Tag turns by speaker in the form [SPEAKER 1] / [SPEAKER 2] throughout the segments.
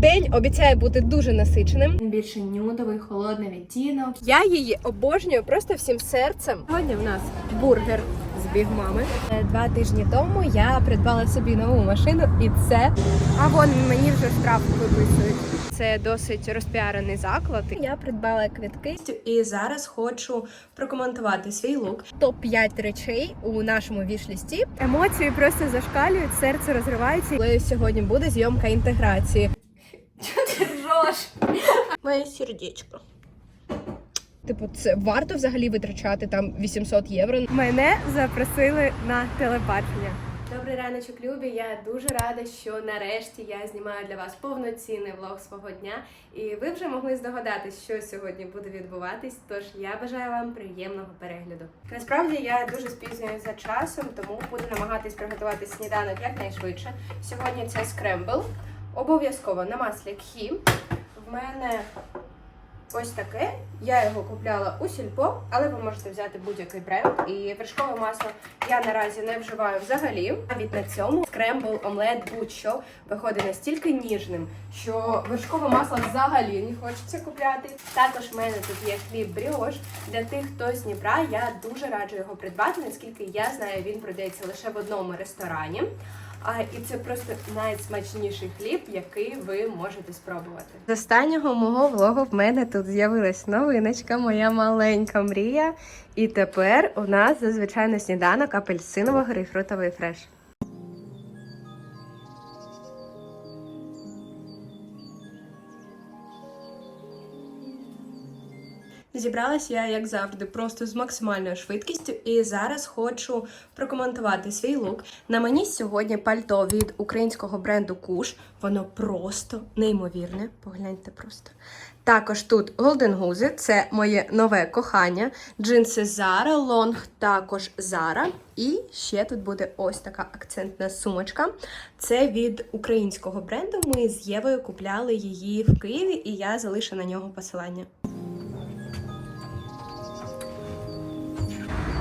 [SPEAKER 1] День обіцяє бути дуже насиченим.
[SPEAKER 2] Більше нюдовий, холодний відтінок.
[SPEAKER 1] Я її обожнюю просто всім серцем. Сьогодні в нас бургер з бігмами. Е, Два тижні тому я придбала собі нову машину, і це а вон мені вже штраф виписують. Це досить розпіарений заклад. Я придбала квитки і зараз хочу прокоментувати свій лук. Топ 5 речей у нашому вішлісті. Емоції просто зашкалюють, серце розривається. Але сьогодні буде зйомка інтеграції.
[SPEAKER 2] Чого ти ржеш?
[SPEAKER 1] Моє сердечко. Типу, це варто взагалі витрачати там 800 євро. Мене запросили на телебачення.
[SPEAKER 2] Добрий раночок, любі. Я дуже рада, що нарешті я знімаю для вас повноцінний влог свого дня. І ви вже могли здогадатись, що сьогодні буде відбуватись. Тож я бажаю вам приємного перегляду. Насправді я дуже спізнююсь за часом, тому буду намагатись приготувати сніданок якнайшвидше. Сьогодні це скрембл. Обов'язково на маслі кхі. В мене ось таке. Я його купляла у сільпо, але ви можете взяти будь-який бренд. І вершкове масло я наразі не вживаю взагалі. Навіть на цьому скрембл, омлет, будь-що виходить настільки ніжним, що вершкове масло взагалі не хочеться купляти. Також в мене тут є хліб бріош. Для тих, хто з Дніпра, я дуже раджу його придбати. Наскільки я знаю, він продається лише в одному ресторані. А і це просто найсмачніший хліб, який ви можете спробувати.
[SPEAKER 1] З останнього мого влогу в мене тут з'явилась новиночка, моя маленька мрія. І тепер у нас зазвичай на сніданок апельсиново-грейпфрутовий фреш. Зібралась я, як завжди, просто з максимальною швидкістю, і зараз хочу прокоментувати свій лук. На мені сьогодні пальто від українського бренду Куш. Воно просто неймовірне. Погляньте просто. Також тут Golden Goose, це моє нове кохання. Джинси Zara, лонг також Zara. І ще тут буде ось така акцентна сумочка. Це від українського бренду. Ми з Євою купляли її в Києві, і я залишу на нього посилання.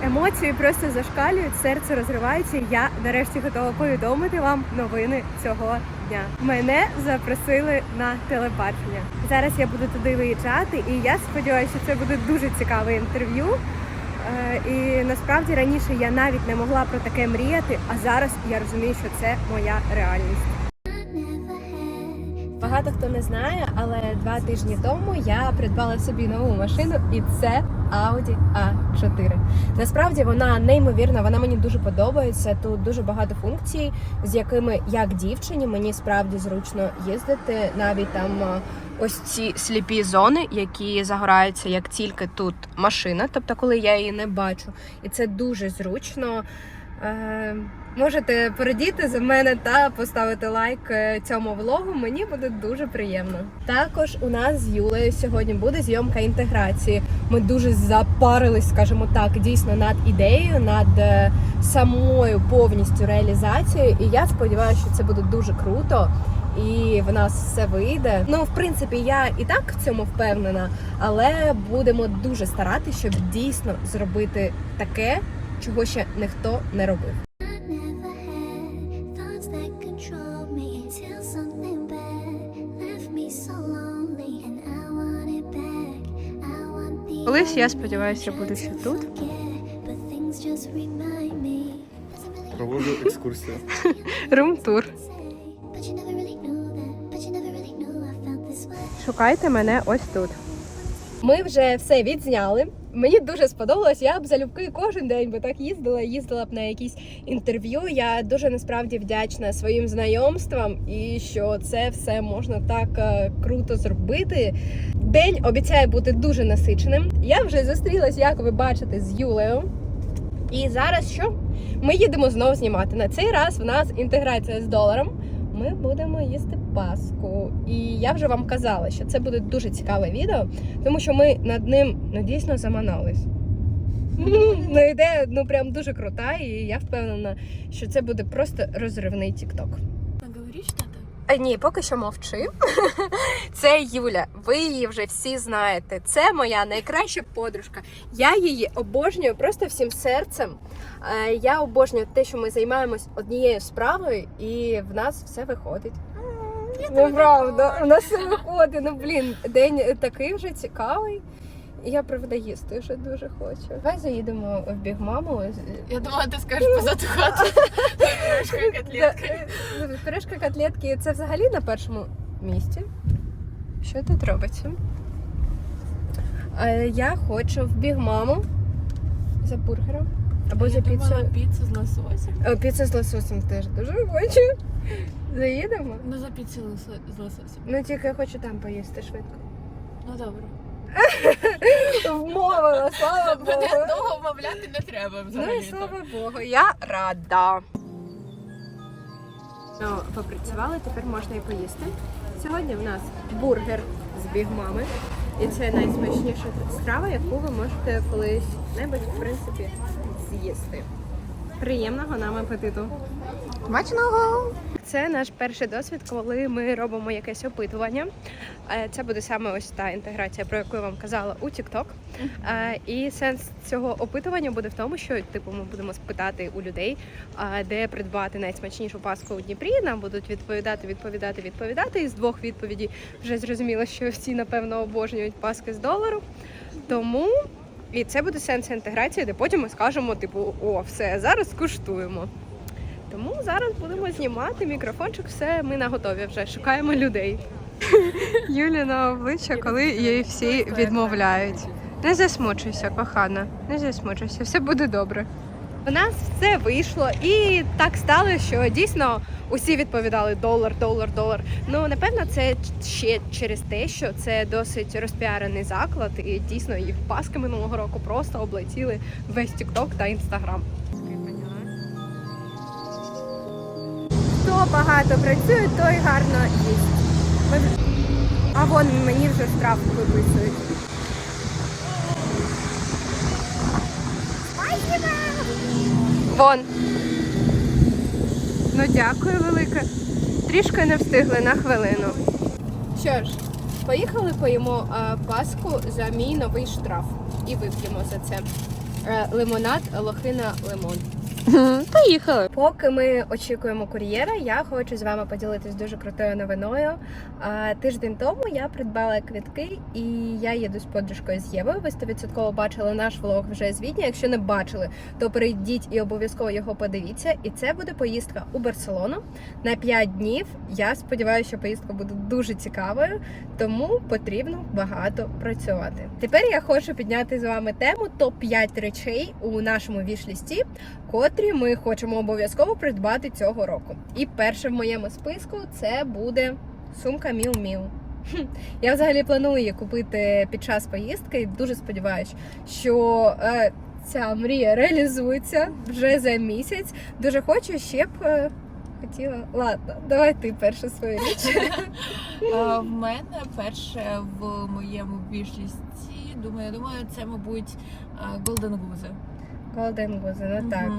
[SPEAKER 1] Емоції просто зашкалюють, серце розривається. Я нарешті готова повідомити вам новини цього дня. Мене запросили на телебачення. Зараз я буду туди виїжджати, і я сподіваюся, що це буде дуже цікаве інтерв'ю. Е, І насправді раніше я навіть не могла про таке мріяти, а зараз я розумію, що це моя реальність. Багато хто не знає, але два тижні тому я придбала собі нову машину, і це Audi A4. Насправді вона неймовірна, вона мені дуже подобається. Тут дуже багато функцій, з якими як дівчині мені справді зручно їздити. Навіть там ось ці сліпі зони, які загораються як тільки тут машина, тобто коли я її не бачу, і це дуже зручно. Можете порадіти за мене та поставити лайк е, цьому влогу. Мені буде дуже приємно. Також у нас з Юлею сьогодні буде зйомка інтеграції. Ми дуже запарились, скажімо так, дійсно над ідеєю, над е, самою повністю реалізацією. І я сподіваюся, що це буде дуже круто. І в нас все вийде. Ну, в принципі, я і так в цьому впевнена, але будемо дуже старатися, щоб дійсно зробити таке, чого ще ніхто не робив. Колись я сподіваюся, буду ще тут.
[SPEAKER 3] Проводжу екскурсію.
[SPEAKER 1] Рум-тур. Шукайте мене ось тут. Ми вже все відзняли. Мені дуже сподобалось. Я б залюбки кожен день би так їздила, їздила б на якісь інтерв'ю. Я дуже насправді вдячна своїм знайомствам і що це все можна так е, круто зробити. День обіцяє бути дуже насиченим. Я вже зустрілась, як ви бачите, з Юлею. І зараз що? Ми їдемо знову знімати. На цей раз в нас інтеграція з доларом. Ми будемо їсти паску. І я вже вам казала, що це буде дуже цікаве відео, тому що ми над ним ну, дійсно заманались. Ну, ідея ну прям дуже крута, і я впевнена, що це буде просто розривний тікток. А, ні, поки що мовчи. Це Юля. Ви її вже всі знаєте. Це моя найкраща подружка. Я її обожнюю просто всім серцем. Е, Я обожнюю те, що ми займаємось однією справою, і в нас все виходить. Ну правда, у нас все виходить. Ну блін, день такий вже цікавий. Я правда їсти вже дуже хочу. Давай заїдемо в біг маму.
[SPEAKER 4] Я думала, ти скажеш позаду хату. Трошки котлетки.
[SPEAKER 1] Пиріжка котлетки це взагалі на першому місці. Що тут робиться? Е, Я хочу в біг маму за бургером або за
[SPEAKER 4] Я думала,
[SPEAKER 1] піцею.
[SPEAKER 4] піцу з лососем.
[SPEAKER 1] О, піца з лососем теж дуже хочу. Заїдемо?
[SPEAKER 4] Ну, за піцу з лососем.
[SPEAKER 1] Ну тільки я хочу там поїсти швидко.
[SPEAKER 4] Ну, добре.
[SPEAKER 1] Вмовила, слава
[SPEAKER 4] Мене довго вмовляти не треба
[SPEAKER 1] Ну і
[SPEAKER 4] взагалі.
[SPEAKER 1] слава Богу, я рада. Ну, попрацювали, тепер можна і поїсти. Сьогодні в нас бургер з біг мами. І це найсмачніша страва, яку ви можете колись-небудь, в принципі, з'їсти. Приємного нам апетиту! Смачного! Це наш перший досвід, коли ми робимо якесь опитування. Е, Це буде саме ось та інтеграція, про яку я вам казала у TikTok. Е, І сенс цього опитування буде в тому, що типу ми будемо спитати у людей, де придбати найсмачнішу паску у Дніпрі. Нам будуть відповідати, відповідати, відповідати. І з двох відповідей вже зрозуміло, що всі напевно обожнюють паски з долару. Тому і це буде сенс інтеграції, де потім ми скажемо, типу, о, все, зараз скуштуємо. Тому зараз будемо знімати мікрофончик, все, ми на готові вже шукаємо людей. Юлі на обличчя, коли їй всі відмовляють. Не засмучуйся, кохана, не засмучуйся, все буде добре. У нас все вийшло, і так стало, що дійсно усі відповідали долар, долар, долар. Ну напевно, це ще через те, що це досить розпіарений заклад, і дійсно їх паски минулого року просто облетіли весь TikTok та Instagram. Багато працює, той гарно їсть. А вон мені вже штраф виписують. Вон. Ну дякую велике. Трішки не встигли на хвилину. Що ж, поїхали поїмо е, паску за мій новий штраф. І вип'ємо за це. Е, лимонад, лохина, лимон. Поїхали. Поки ми очікуємо кур'єра, я хочу з вами поділитись дуже крутою новиною. А, тиждень тому я придбала квітки, і я їду з подружкою з Євою. Ви 100% бачили наш влог вже з Відня. Якщо не бачили, то перейдіть і обов'язково його подивіться. І це буде поїздка у Барселону на 5 днів. Я сподіваюся, що поїздка буде дуже цікавою, тому потрібно багато працювати. Тепер я хочу підняти з вами тему топ 5 речей у нашому вішлісті, котрі ми хочемо обов'язково придбати цього року. І перше в моєму списку це буде сумка Міу Міу. Я взагалі планую її купити під час поїздки і дуже сподіваюся, що е, ця мрія реалізується вже за місяць. Дуже хочу ще б е, хотіла. Ладно, давай ти перше свою річ.
[SPEAKER 4] А, В мене перше в моєму більшості, думаю, думаю, це, мабуть, а, Golden Goose.
[SPEAKER 1] Golden Goose, ну так.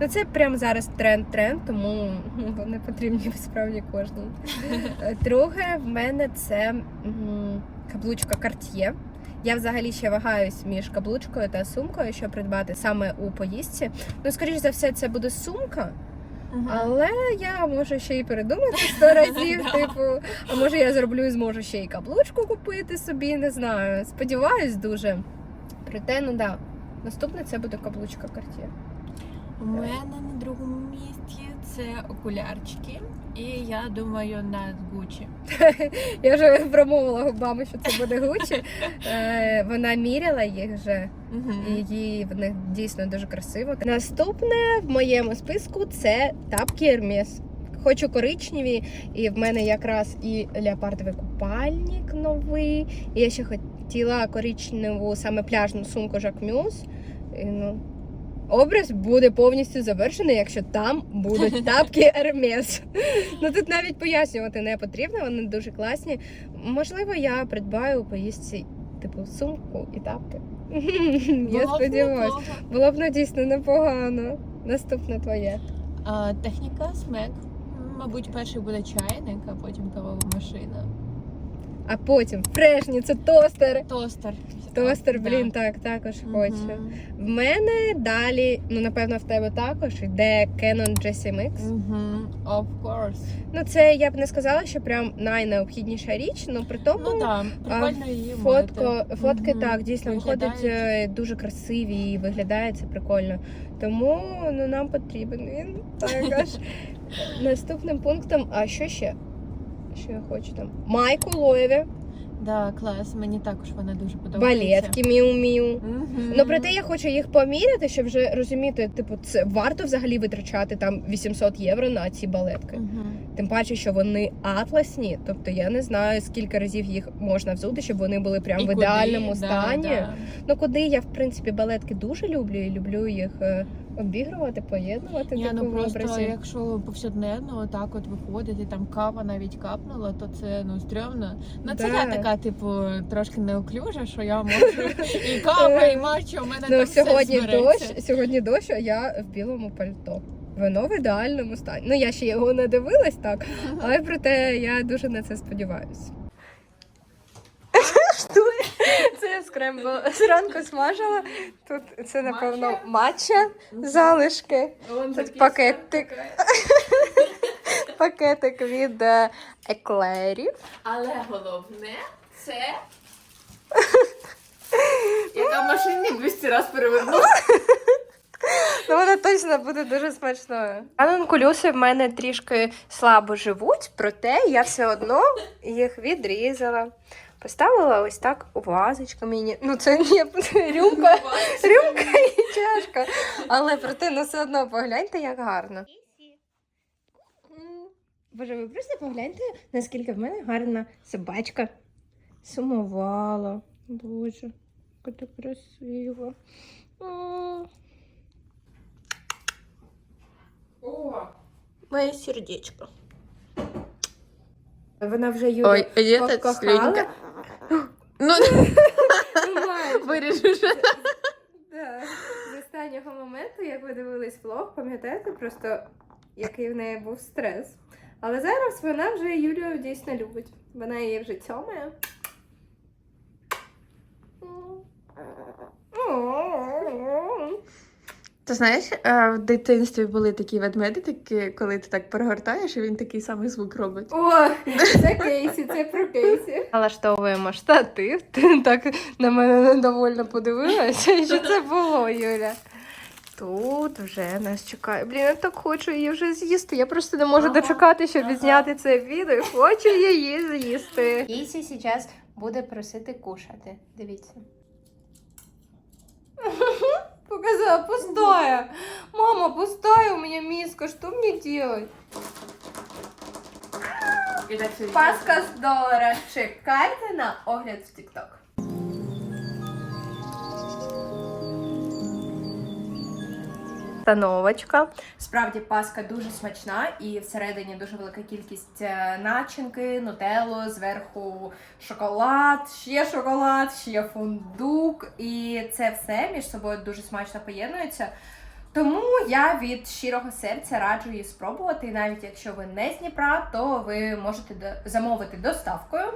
[SPEAKER 1] Ну це прямо зараз тренд-тренд, тому ну, вони потрібні справді кожній. Е, Друге, в мене це каблучка Cartier. Я взагалі ще вагаюсь між каблучкою та сумкою, що придбати саме у поїздці. Ну, скоріш за все, це буде сумка, але я можу ще й передумати сто разів. Типу, а може я зроблю і зможу ще й каблучку купити собі, не знаю. Сподіваюсь дуже. Проте, ну да. Наступне це буде каблучка Cartier.
[SPEAKER 4] У мене на другому місці це окулярчики. І я думаю на Gucci.
[SPEAKER 1] Я вже промовила губами, що це буде Гучі. Е, вона міряла їх вже, і їй в них дійсно дуже красиво. Наступне в моєму списку це тапки Hermes. Хочу коричневі, і в мене якраз і леопардовий купальник новий. І я ще хотіла коричневу саме пляжну сумку. І, ну, образ буде повністю завершений, якщо там будуть тапки Hermes. Ну тут навіть пояснювати не потрібно, вони дуже класні. Можливо, я придбаю у поїздці типу сумку і тапки. Я сподіваюся. Було б ну, дійсно непогано. Наступне твоє.
[SPEAKER 4] А, Техніка смек. Мабуть, перший буде чайник, а потім кавова машина.
[SPEAKER 1] А потім фрешні, це тостер.
[SPEAKER 4] Тостер.
[SPEAKER 1] Тостер, блін, так, також хочу.
[SPEAKER 4] Мгм.
[SPEAKER 1] В мене далі, ну напевно, в тебе також йде Canon GSMX.
[SPEAKER 4] Мгм. Of course.
[SPEAKER 1] Ну, це я б не сказала, що прям найнеобхідніша річ, ну при тому.
[SPEAKER 4] Ну так, прикольно її
[SPEAKER 1] Фотко,
[SPEAKER 4] мати.
[SPEAKER 1] фотки
[SPEAKER 4] Мгм.
[SPEAKER 1] так дійсно виходять
[SPEAKER 4] Виглядають.
[SPEAKER 1] е, дуже красиві і виглядає це прикольно. Тому ну нам потрібен він також. Наступним пунктом, а що ще? Що я хочу там? Майку Лоєві,
[SPEAKER 4] Да, клас. Мені також вона дуже подобається.
[SPEAKER 1] балетки Міу-Міу.
[SPEAKER 4] Мгм.
[SPEAKER 1] Ну проте я хочу їх поміряти, щоб вже розуміти, типу, це варто взагалі витрачати там 800 євро на ці балетки.
[SPEAKER 4] Мгм.
[SPEAKER 1] Тим паче, що вони атласні, тобто я не знаю, скільки разів їх можна взути, щоб вони були прям
[SPEAKER 4] І
[SPEAKER 1] в
[SPEAKER 4] куди,
[SPEAKER 1] ідеальному
[SPEAKER 4] да,
[SPEAKER 1] стані.
[SPEAKER 4] да.
[SPEAKER 1] Ну куди я в принципі балетки дуже люблю і люблю їх е, обігрувати, поєднувати
[SPEAKER 4] Ні, ну просто
[SPEAKER 1] образі.
[SPEAKER 4] якщо повсякденно отак от виходить, і там кава навіть капнула, то це ну стрьомно. Ну це
[SPEAKER 1] Да.
[SPEAKER 4] я така, типу, трошки неуклюжа, що я можу і кава, і матча, у мене
[SPEAKER 1] Ну
[SPEAKER 4] там
[SPEAKER 1] сьогодні
[SPEAKER 4] все
[SPEAKER 1] дощ, сьогодні дощ, а я в білому пальто. Воно в ідеальному стані. Ну я ще його не дивилась так, але проте я дуже на це сподіваюся. Скрембл зранку смажила. Тут це напевно матча залишки. Тут пакетик. Пакетик від еклерів.
[SPEAKER 4] Але головне це. Яка в машині 200 разів перевернула.
[SPEAKER 1] Ну, вона точно буде дуже смачною. Анонкулюси в мене трішки слабо живуть, проте я все одно їх відрізала. Поставила ось так у вазочку мені. Ну, це не рюмка, рюмка і чашка. Але проте ну, все одно погляньте, як гарно. Боже, ви просто погляньте, наскільки в мене гарна собачка. Сумувала. Боже, яка красива.
[SPEAKER 4] О,
[SPEAKER 1] Моє сердечко. Вона вже Юлю покохала.
[SPEAKER 4] Ну, виріжу вже.
[SPEAKER 1] З останнього моменту, як ви дивились влог, пам'ятаєте просто, який в неї був стрес. Але зараз вона вже Юлію дійсно любить. Вона її вже цьомає.
[SPEAKER 4] Ти знаєш, е, в дитинстві були такі ведмедики, коли ти так перегортаєш, і він такий самий звук робить.
[SPEAKER 1] О, це Кейсі, це про Кейсі. Налаштовуємо штатив. Ти так на мене недовольно подивилася. Що це було, Юля? Тут вже нас чекає. Блін, я так хочу її вже з'їсти. Я просто не можу
[SPEAKER 4] Ага,
[SPEAKER 1] дочекати, щоб
[SPEAKER 4] ага.
[SPEAKER 1] відзняти це відео. Хочу її з'їсти. Кейсі зараз буде просити кушати. Дивіться. Показала, пустая. Мама, пустая у меня миска. Что мне делать? Паска з долара. Чекайте на огляд в TikTok. Становочка. Справді паска дуже смачна і всередині дуже велика кількість е, начинки, нутелло, зверху шоколад, ще шоколад, ще фундук. І це все між собою дуже смачно поєднується. Тому я від щирого серця раджу її спробувати. І навіть якщо ви не з Дніпра, то ви можете замовити доставкою.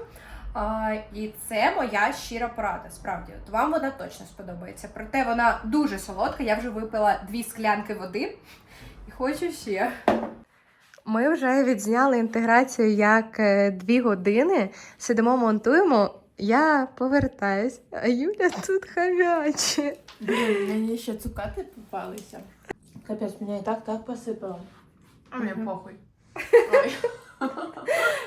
[SPEAKER 1] А, і це моя щира порада. Справді, от вам вона точно сподобається. Проте вона дуже солодка. Я вже випила дві склянки води і хочу ще. Ми вже відзняли інтеграцію як е, дві години. Сидимо, монтуємо. Я повертаюсь, а Юля тут хамяче.
[SPEAKER 4] Блін, мені ще цукати попалися. Капець, мене і так так посипало. А мені похуй.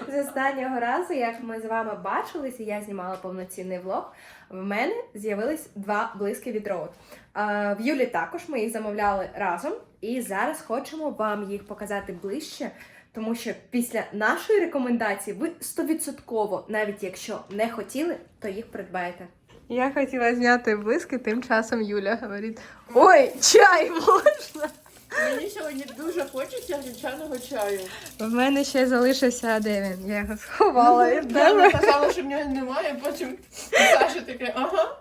[SPEAKER 1] З останнього разу, як ми з вами бачилися, я знімала повноцінний влог. В мене з'явились два блиски від. А, В Юлі також ми їх замовляли разом, і зараз хочемо вам їх показати ближче, тому що після нашої рекомендації ви стовідсотково, навіть якщо не хотіли, то їх придбаєте. Я хотіла зняти блиски, тим часом Юля говорить: Ой, чай можна!
[SPEAKER 4] Мені сьогодні дуже хочеться гречаного чаю.
[SPEAKER 1] В мене ще залишився де він. Я його сховала від
[SPEAKER 4] Я
[SPEAKER 1] тебе.
[SPEAKER 4] казала, що в нього немає, потім Саша таке, ага.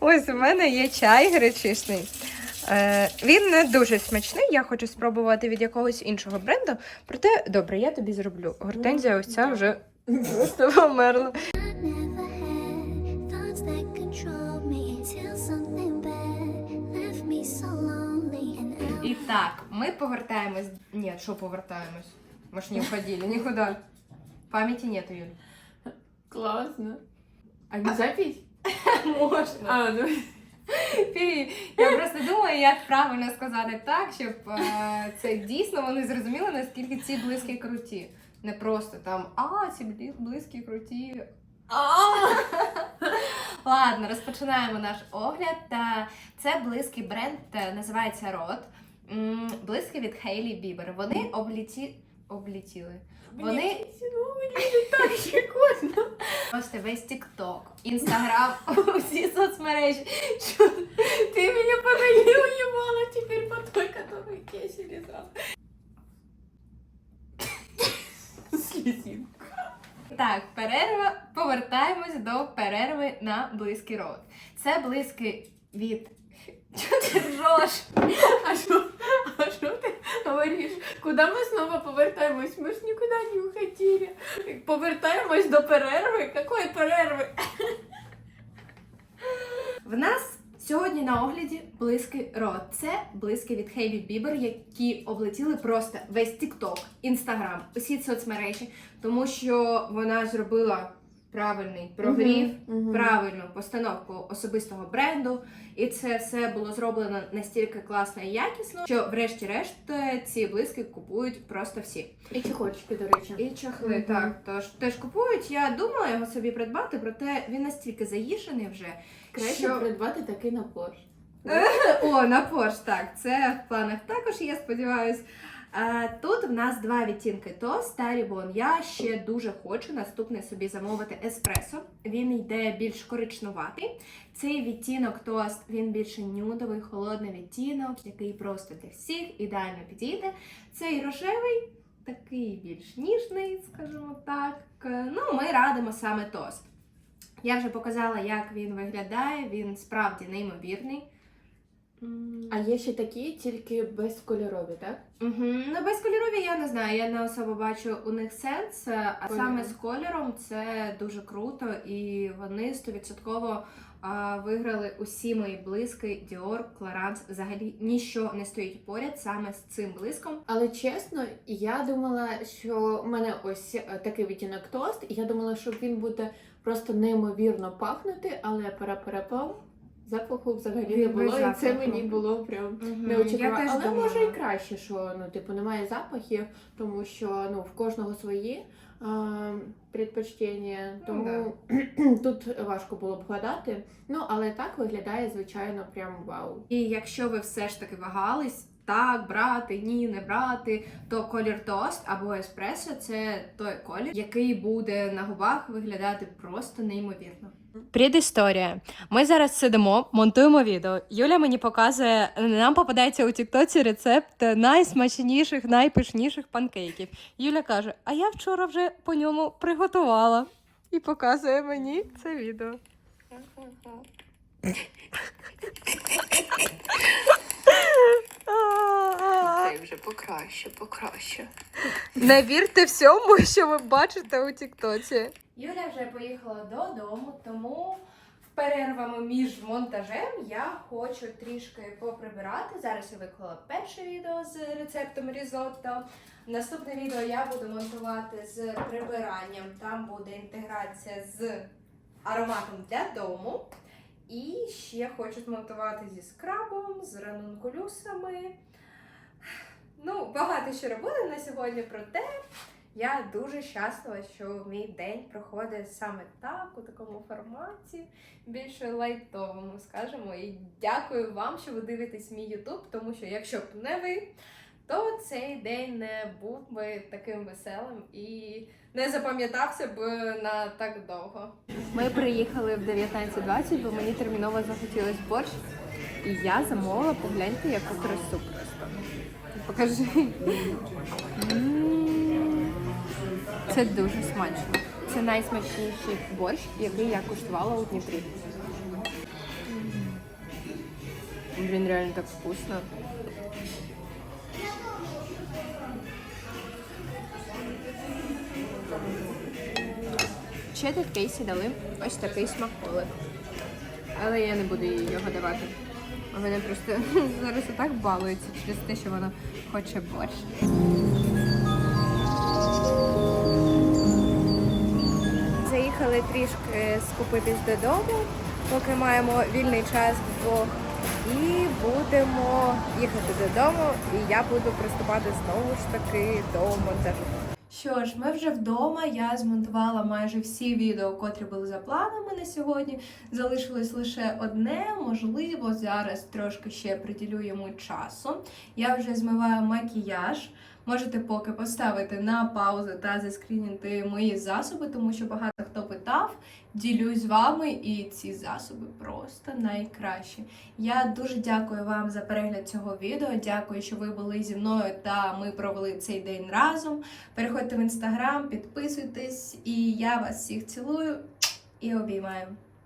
[SPEAKER 1] Ось у мене є чай гречишний. Е, він не дуже смачний, я хочу спробувати від якогось іншого бренду. Проте, добре, я тобі зроблю. Гортензія ось ця вже просто померла. Так, ми повертаємось. Ні, що повертаємось? Ми ж не уходили нікуди. Пам'яті нету, Юль.
[SPEAKER 4] Класно. А не запись?
[SPEAKER 1] Можна.
[SPEAKER 4] А, ну.
[SPEAKER 1] Фі, Я просто думаю, як правильно сказати так, щоб е, це дійсно вони зрозуміли, наскільки ці близькі круті. Не просто там, а, ці блі- близькі круті. Ладно, розпочинаємо наш огляд. Та Це близький бренд, е, називається Рот. М, від Хейлі Бібер. Вони обліті... облітіли. Вони
[SPEAKER 4] так прикольно.
[SPEAKER 1] просто весь TikTok, Instagram, усі соцмережі. Що
[SPEAKER 4] Ты меня подарил, ебала, теперь по той, Кеся лизала. Слезинка.
[SPEAKER 1] Так, перерва. Повертаємось до перерви на близький рот. Це близький від. Чого ти ржеш?
[SPEAKER 4] А что, а что ты говоришь? Куда мы снова повертаемся? Мы ж никуда не уходили. Повертаемось до перерви? Какой перерви?
[SPEAKER 1] В нас сьогодні на огляді близький рот. Це близький від Хейлі Бібер, які облетіли просто весь TikTok, Instagram, усі соцмережі, тому що вона зробила правильний прогрів. правильну постановку особистого бренду, і це все було зроблено настільки класно і якісно, що, врешті-решт, е, ці блиски купують просто всі.
[SPEAKER 4] І чехольчики, до речі.
[SPEAKER 1] І чахли
[SPEAKER 4] Мгм.
[SPEAKER 1] так тож теж купують. Я думала його собі придбати, проте він настільки заїжджений вже.
[SPEAKER 4] Краще
[SPEAKER 1] що-
[SPEAKER 4] придбати такий на Порш.
[SPEAKER 1] О, на Порш, так, це в планах також, я сподіваюсь. А, Тут в нас два відтінки Тост та Рібон. Я ще дуже хочу наступний собі замовити еспресо. Він йде більш коричнуватий. Цей відтінок Тост він більше нюдовий, холодний відтінок, який просто для всіх ідеально підійде. Цей рожевий, такий більш ніжний, скажімо так. Ну, ми радимо саме тост. Я вже показала, як він виглядає. Він справді неймовірний.
[SPEAKER 4] А є ще такі, тільки безкольорові, так?
[SPEAKER 1] Угу. Ну, безкольорові я не знаю. Я не особо бачу у них сенс. А
[SPEAKER 4] Кольором.
[SPEAKER 1] саме з кольором це дуже круто, і вони стовідсотково виграли усі мої блиски Dior, Clarins. Взагалі ніщо не стоїть поряд саме з цим блиском.
[SPEAKER 4] Але чесно, я думала, що в мене ось е, такий відтінок тост, і я думала, що він буде просто неймовірно пахнути, але пара-парапам запаху взагалі не було,
[SPEAKER 1] без
[SPEAKER 4] і це мені було прям
[SPEAKER 1] Мгм.
[SPEAKER 4] неочікувано. Але
[SPEAKER 1] думала.
[SPEAKER 4] може і краще, що ну, типу, немає запахів, тому що ну, в кожного свої а, предпочтення,
[SPEAKER 1] Ну,
[SPEAKER 4] тому тут важко було б вгадати. Ну, але так виглядає, звичайно, прям вау.
[SPEAKER 1] І якщо ви все ж таки вагались, так, брати, ні, не брати, то колір тост або еспресо це той колір, який буде на губах виглядати просто неймовірно. Предісторія. Ми зараз сидимо, монтуємо відео. Юля мені показує, нам попадається у Тіктоці рецепт найсмачніших, найпишніших панкейків. Юля каже: А я вчора вже по ньому приготувала. І показує мені це відео.
[SPEAKER 5] Це вже покраще, покраще.
[SPEAKER 1] Не вірте всьому, що ви бачите у Тіктоці. Юля вже поїхала додому, тому в перервами між монтажем я хочу трішки поприбирати. Зараз я виклала перше відео з рецептом різотто. Наступне відео я буду монтувати з прибиранням. Там буде інтеграція з ароматом для дому. І ще хочу змонтувати зі скрабом, з ранункулюсами. Ну, багато що робили на сьогодні, проте я дуже щаслива, що мій день проходить саме так, у такому форматі, більше лайтовому, скажімо. І дякую вам, що ви дивитесь мій Ютуб, тому що якщо б не ви, то цей день не був би таким веселим і не запам'ятався б на так довго. Ми приїхали в 19.20, бо мені терміново захотілось борщ. І я замовила, погляньте, яку красу просто. Покажи. Це дуже смачно. Це найсмачніший борщ, який я куштувала у Дніпрі. Він реально так вкусно. Ще до кейсі дали ось такий смаколик. Але я не буду їй його давати. А мене просто зараз отак балується через те, що вона хоче борщ. Заїхали трішки скупитись додому, поки маємо вільний час вдвох. І будемо їхати додому, і я буду приступати знову ж таки до монтажу. Що ж, ми вже вдома. Я змонтувала майже всі відео, котрі були за планами на сьогодні. Залишилось лише одне, можливо, зараз трошки ще приділю йому часу. Я вже змиваю макіяж. Можете поки поставити на паузу та заскрінити мої засоби, тому що багато хто питав. Ділюсь з вами, і ці засоби просто найкращі. Я дуже дякую вам за перегляд цього відео. Дякую, що ви були зі мною та ми провели цей день разом. Переходьте в інстаграм, підписуйтесь, і я вас всіх цілую і обіймаю.